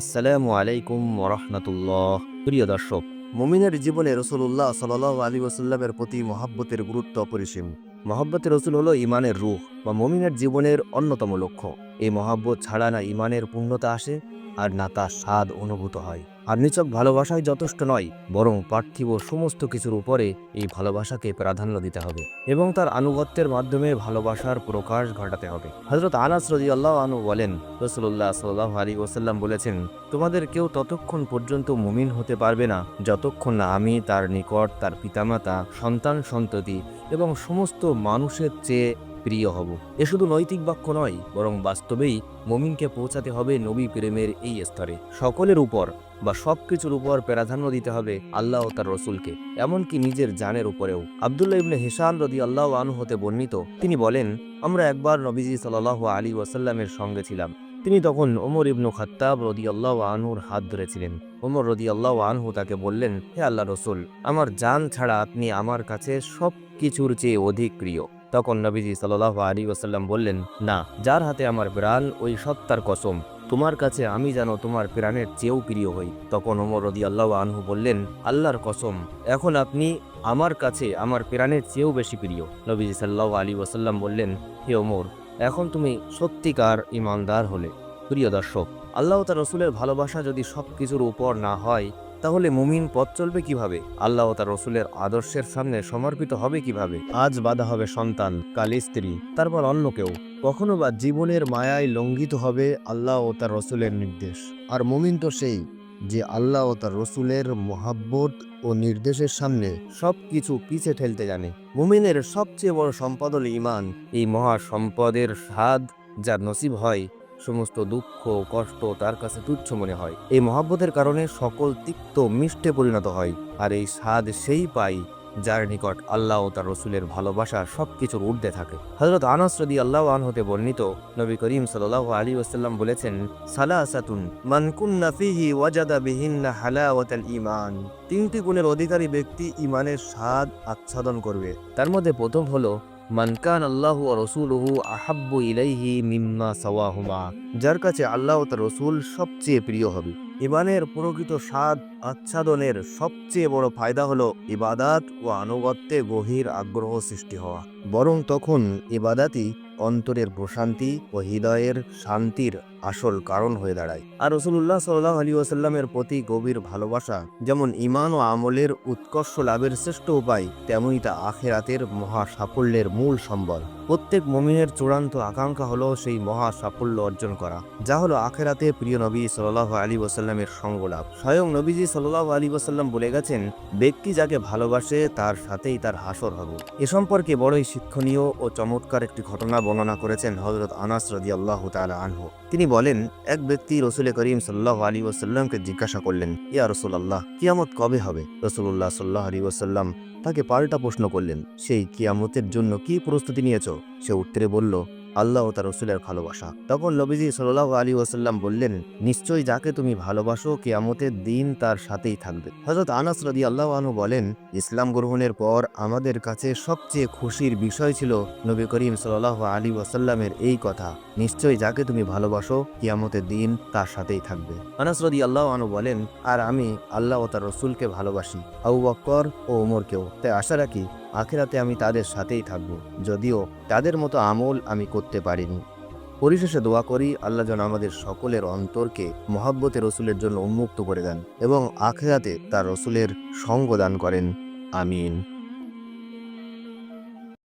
আসসালামু আলাইকুম ওরহমতুল্লাহ। প্রিয় দর্শক, মুমিনের জীবনে রসুল্লাহ সাল আলী ওসাল্লামের প্রতি মহাব্বতের গুরুত্ব অপরিসীম। মহাব্বতের রসুল হলো ইমানের রুখ বা মুমিনের জীবনের অন্যতম লক্ষ্য। এই মহাব্বত ছাড়া না ইমানের পূর্ণতা আসে আর না তার স্বাদ অনুভূত হয়। আর নিচক ভালোবাসাই যথেষ্ট নয়, বরং পার্থিব সমস্ত কিছুর উপরে এই ভালোবাসাকে প্রাধান্য দিতে হবে এবং তার আনুগত্যের মাধ্যমে ভালোবাসার প্রকাশ ঘটাতে হবে। হজরত আনাস রদি আল্লাহ আনু বলেন রসুল্লাহ সাল্লাহ আলী ওসাল্লাম বলেছেন, তোমাদের কেউ ততক্ষণ পর্যন্ত মুমিন হতে পারবে না, যতক্ষণ না আমি তার নিকট তার পিতামাতা, সন্তান সন্ততি এবং সমস্ত মানুষের চেয়ে প্রিয় হব। এ শুধু নৈতিক বাক্য নয়, বরং বাস্তবেই মমিনকে পৌঁছাতে হবে নবী প্রেমের এই স্তরে। সকলের উপর বা সব কিছুর উপর প্রাধান্য দিতে হবে আল্লাহ ও তার রসুলকে, এমনকি নিজের জানের উপরেও। আবদুল্লাহ ইবনে হিসান রদি আল্লাহ আনু হতে বর্ণিত, তিনি বলেন, আমরা একবার নবীজি সাল্লাহ আলী ওয়াসাল্লামের সঙ্গে ছিলাম। তিনি তখন ওমর ইবনু খাত্তাব রদি আল্লাহ আনহুর হাত ধরেছিলেন। ওমর রদি আল্লাহ আনহু তাকে বললেন, হে আল্লাহ রসুল, আমার জান ছাড়া আপনি আমার কাছে সব কিছুর চেয়ে অধিক প্রিয়। তখন নবীজি সাল্লাহ আলী ওসাল্লাম বললেন, না, যার হাতে আমার প্রাণ ওই সত্তার কসম। তোমার কাছে আমি যেন তোমার প্রাণের চেয়েও প্রিয় হই। তখন ওমর রদি আল্লাহ আনহু বললেন, আল্লাহর কসম, এখন আপনি আমার কাছে আমার প্রাণের চেয়েও বেশি প্রিয়। নবীজি সাল্লাহ আলী ওসাল্লাম বললেন, হে ওমর, এখন তুমি সত্যিকার ইমানদার হলে। প্রিয় দর্শক, আল্লাহ তার রসুলের ভালোবাসা যদি সব কিছুর উপর না হয়, তাহলে মুমিন পথ চলবে কীভাবে? আল্লাহ তার রসুলের আদর্শের সামনে সমর্পিত হবে কীভাবে? আজ বাধা হবে সন্তান, কাল স্ত্রী, তারপর অন্য কেউ। কখনো বা জীবনের মায়ায় লঙ্ঘিত হবে আল্লাহ ও তার রসুলের নির্দেশ। আর মুমিন তো সেই যে আল্লাহ ও তার রসুলের মোহাব্বত ও নির্দেশের সামনে সব কিছু পিছে ঠেলতে জানে। মুমিনের সবচেয়ে বড় সম্পদ হল ইমান এই মহা সম্পদের স্বাদ যার নসিব হয়, সমস্ত দুঃখ কষ্ট তার কাছে তুচ্ছ মনে হয়। এই মহাব্বতের কারণে সকল তিক্ত মিষ্টে পরিণত হয়। আর এই স্বাদ সেই পাই যার নিকট আল্লাহ ও তার রসুলের ভালোবাসা সবকিছুর ঊর্ধ্বে থাকে। হজরত আনাস রদি আল্লাহ আন হতে বর্ণিত নবী করিম সাল্লাহ আলী ওসাল্লাম বলেছেন, সালাসাতুন মান কুন্না ফিহি ওয়াজাদা বিহিন্না হালাওয়াতাল ঈমান। তিনটি গুণের অধিকারী ব্যক্তি ইমানের স্বাদ আচ্ছাদন করবে। তার মধ্যে প্রথম হলো মানকান আল্লাহ ও রসুলহু আহাব্বু ইলাইহি মিম্মা সাওয়াহুমা। যার কাছে আল্লাহ ও তার রসুল সবচেয়ে প্রিয় হবে। ইমানের প্রকৃত স্বাদ আচ্ছাদনের সবচেয়ে বড় ফায়দা হলো ইবাদাত ও আনুগত্যে গভীর আগ্রহ সৃষ্টি হওয়া। বরং তখন ইবাদাতই অন্তরের প্রশান্তি ও হৃদয়ের শান্তির আসল কারণ হয়ে দাঁড়ায়। আর রসুল্লাহ সাল্লাহ আলী ওসাল্লামের প্রতি গভীর ভালোবাসা, যেমন ইমান ও আমলের উৎকর্ষ লাভের শ্রেষ্ঠ উপায় তেমনই তা আখেরাতের মহা সাফল্যের মূল সম্বল। প্রত্যেক মমিনের চূড়ান্ত আকাঙ্ক্ষা হলো সেই মহা সাফল্য অর্জন করা, যা হলো আখেরাতে প্রিয় নবী সাল্লাহ আলী ওসাল্লামের সঙ্গলাভ। স্বয়ং নবীজি সাল্লাহ আলী ওসাল্লাম বলে গেছেন, ব্যক্তি যাকে ভালোবাসে, তার সাথেই তার হাসর হবে। এ সম্পর্কে বড়ই শিক্ষণীয় ও চমৎকার একটি ঘটনা বর্ণনা করেছেন হজরত আনাস রদি আল্লাহ তালা আনহু। তিনি বলেন, এক ব্যক্তি রসুল করিম সাল্লাহ আলী ওসাল্লামকে জিজ্ঞাসা করলেন, ইয়া রসুল আল্লাহ কিয়ামত কবে হবে? রসুল্লাহ সাল্লাহ আলী ওসাল্লাম তাকে পাল্টা প্রশ্ন করলেন সেই কিয়ামতের জন্য কি প্রস্তুতি নিয়েছ? সে উত্তরে বলল আল্লাহ ও তার রসুলের ভালোবাসা। তখন নবীজি সাল্লাহ আলী ওসাল্লাম বললেন, নিশ্চয়ই যাকে তুমি ভালোবাসো, কিয়ামতের দিন তার সাথেই থাকবে। হজরত আনাস রদি আল্লাহ আনু বলেন, ইসলাম গ্রহণের পর আমাদের কাছে সবচেয়ে খুশির বিষয় ছিল নবী করিম সাল্লাহ আলী ওয়াসাল্লামের এই কথা, নিশ্চয়ই যাকে তুমি ভালোবাসো, কিয়ামতের দিন তার সাথেই থাকবে। আনাস রদি আল্লাহ আনু বলেন, আর আমি আল্লাহ ও তার রসুলকে ভালোবাসি, আবু বক্কর ও ওমরকেও। তাই আশা রাখি আখেরাতে আমি তাদের সাথেই থাকব, যদিও তাদের মতো আমল আমি করতে পারিনি। পরিশেষে দোয়া করি, আল্লাহ যেন আমাদের সকলের অন্তরকে মহাব্বতে রসুলের জন্য উন্মুক্ত করে দেন এবং আখেরাতে তার রসুলের সঙ্গ দান করেন। আমিন।